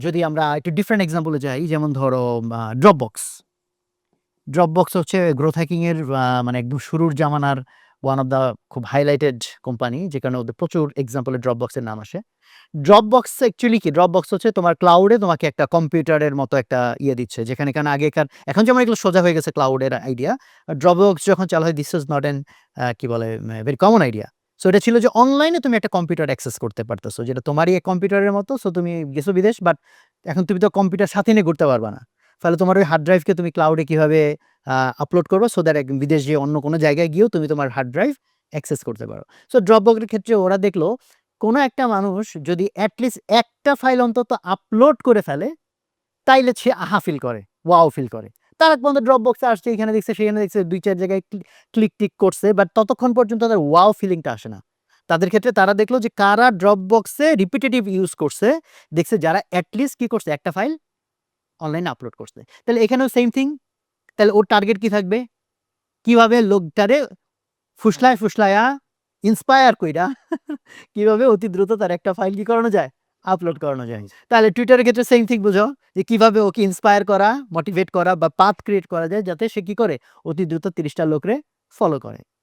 যদি আমরা একটু ডিফারেন্ট এক্সাম্পলে যাই যেমন ধরো ড্রপ বক্স ড্রপ বক্স হচ্ছে গ্রোথ হ্যাকিং এর আহ, মানে একদম শুরুর জামানার ওয়ান অফ দ্য খুব হাইলাইটেড কোম্পানি যেখানে ওদের প্রচুর এক্সাম্পলে ড্রপ বক্সের নাম আসে। ড্রপ বক্স অ্যাকচুয়ালি কি? ড্রপ বক্স হচ্ছে তোমার ক্লাউডে তোমাকে একটা কম্পিউটারের মতো একটা ইয়ে দিচ্ছে যেখানে কেন আগেকার এখন যেমন এগুলো সোজা হয়ে গেছে ক্লাউডের আইডিয়া ড্রপ বক্স যখন চালু হয় দিস ইজ নট এন কি বলে ভেরি কমন আইডিয়া সো এটা ছিল যে অনলাইনে তুমি একটা কম্পিউটার অ্যাক্সেস করতে পারতেছো, যেটা তোমারই কম্পিউটারের মতো সো তুমি গেছো বিদেশ বাট এখন তুমি তো কম্পিউটার সাথে নিয়ে ঘুরতে পারবা না। ফলে তোমার ওই হার্ড ড্রাইভকে তুমি ক্লাউডে কীভাবে আপলোড করব সো দ্যাট বিদেশ যে অন্য কোনো জায়গায় গিয়েও তুমি তোমার হার্ড ড্রাইভ অ্যাক্সেস করতে পারো। সো ড্রপবক্সের ক্ষেত্রে ওরা দেখল, কোনো একটা মানুষ যদি অ্যাটলিস্ট একটা ফাইল অন্তত আপলোড করে ফেলে, তাইলে সে আহা ফিল করে ওয়াও ফিল করে। তার পর্যন্ত ড্রপ বক্সে আসছে, এখানে দেখছে, সেখানে দেখছে, দুই চার জায়গায় ক্লিক টিক করছে বাট ততক্ষণ পর্যন্ত তাদের ওয়াও ফিলিংটা আসে না। তাদের ক্ষেত্রে তারা দেখল যে কারা ড্রপ বক্সে রিপিটেটিভ ইউজ করছে, দেখছে যারা অ্যাটলিস্ট কি করছে, একটা ফাইল অনলাইনে আপলোড করছে। তাহলে এখানেও সেম থিং তাহলে ওর টার্গেট কি থাকবে? কীভাবে লোকটারে ফুসলায় ফুসলায়া ইন্সপায়ার কইরা, কীভাবে অতি দ্রুত তার একটা ফাইল কি করানো যায়? আপলোড করানো যায়। তাহলে টুইটারের ক্ষেত্রে সেম থিং বুঝো, যে কীভাবে ওকে ইন্সপায়ার করা মোটিভেট করা বা পাথ ক্রিয়েট করা যায়, যাতে সে কি করে? অতি দ্রুত তিরিশটা লোকরে ফলো করে।